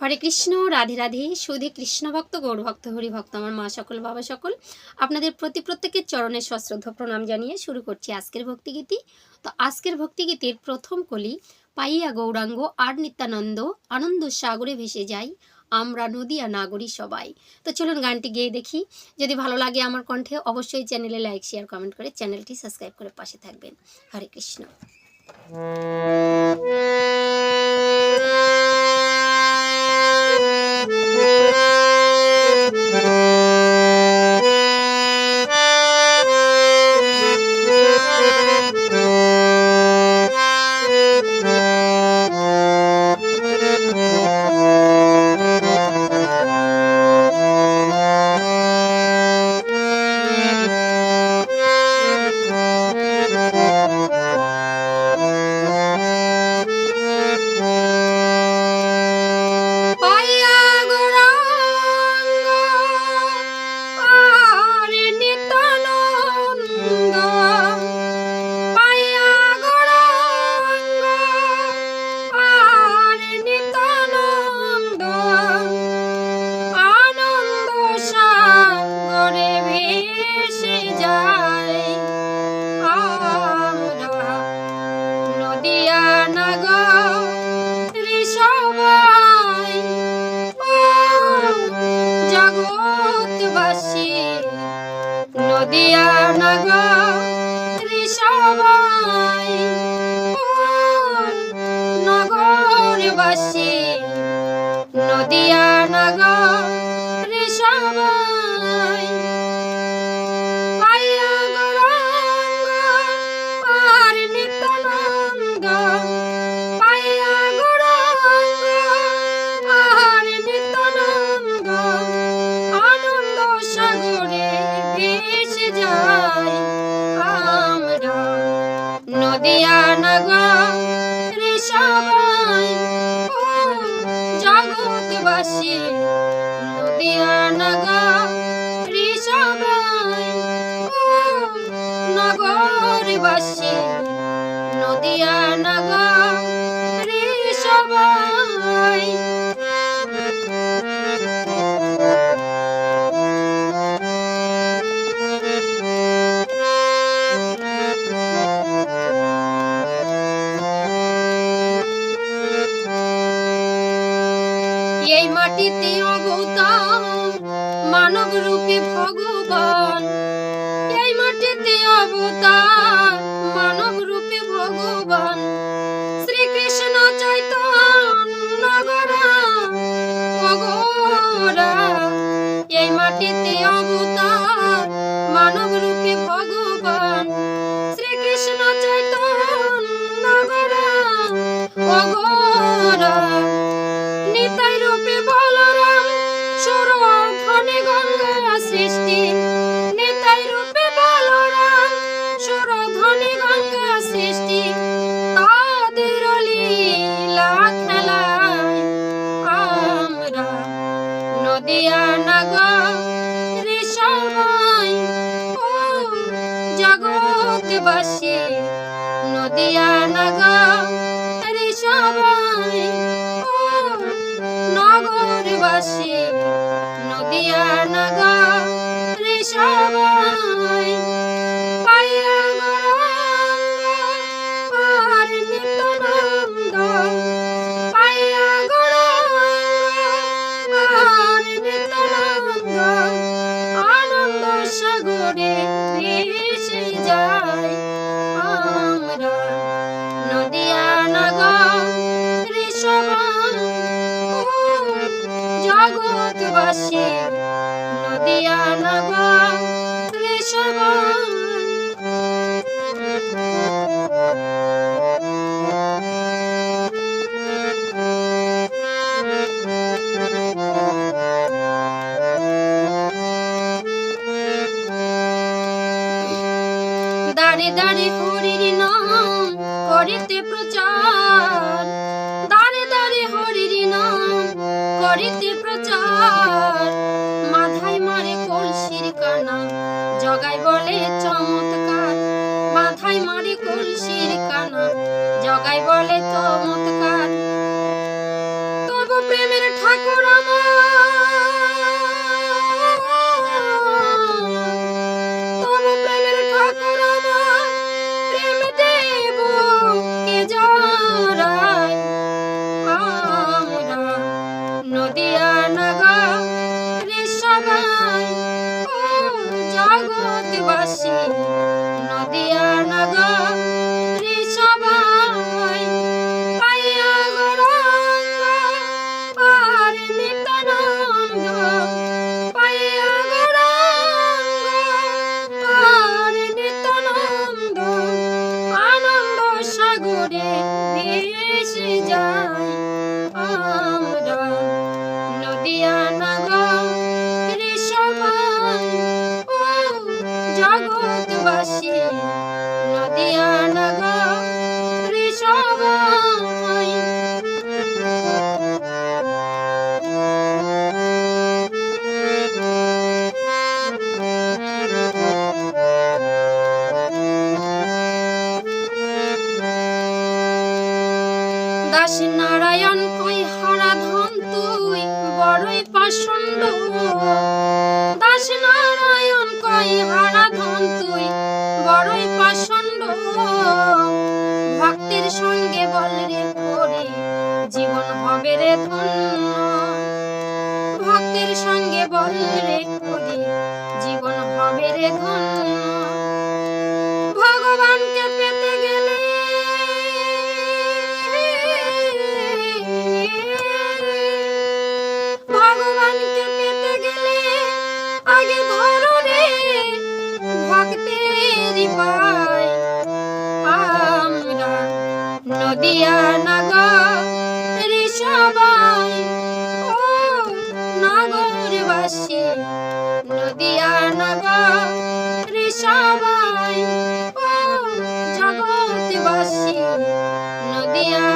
হরে কৃষ্ণ, রাধে রাধে, সুধী কৃষ্ণ ভক্ত, গৌর ভক্ত, হরি ভক্ত, আমার মা সকল, বাবা সকল। আপনাদের প্রতি প্রত্যেকের চরণের সশ্রদ্ধ প্রণাম জানিয়ে শুরু করছি আজকের ভক্তিগীতি। তো আজকের ভক্তিগীতির প্রথম কলি, পাইয়া গৌরাঙ্গ আর নিত্যানন্দ, আনন্দ সাগরে ভেসে যাই, আমরা নদীয়া নাগরী সবাই। তো চলুন গানটি গেয়ে দেখি। যদি ভালো লাগে আমার কণ্ঠে, অবশ্যই চ্যানেলে লাইক, শেয়ার, কমেন্ট করে চ্যানেলটি সাবস্ক্রাইব করে পাশে থাকবেন। হরে কৃষ্ণ। নগরবাসী নদিয়া নগরী নগরবাসী নদিয়া নগরে সবাই এই মাটিতে অবতার মানব রূপে ভগবান। মানব রূপে ভগবান। জগৎবাসী নদিয়া নগর সবাই ও নগরবাসী। নদিয়া নগর সবাই জগৎবাসী নদিয়া নগর দাঁড়ে দাঁড়ে হরির নাম করিতে প্রচার। করিতে প্রচার মাথায় মারে কলসির কানা, জগাই বলে চমৎকার। মাথায় মারে কলসির কানা, জগাই বলে চমৎকার। তবু প্রেমের ঠাকুর পাই Bye. ভালোবাসে নদিয়া নগরে সবাই ও জগৎবাসী। নদিয়া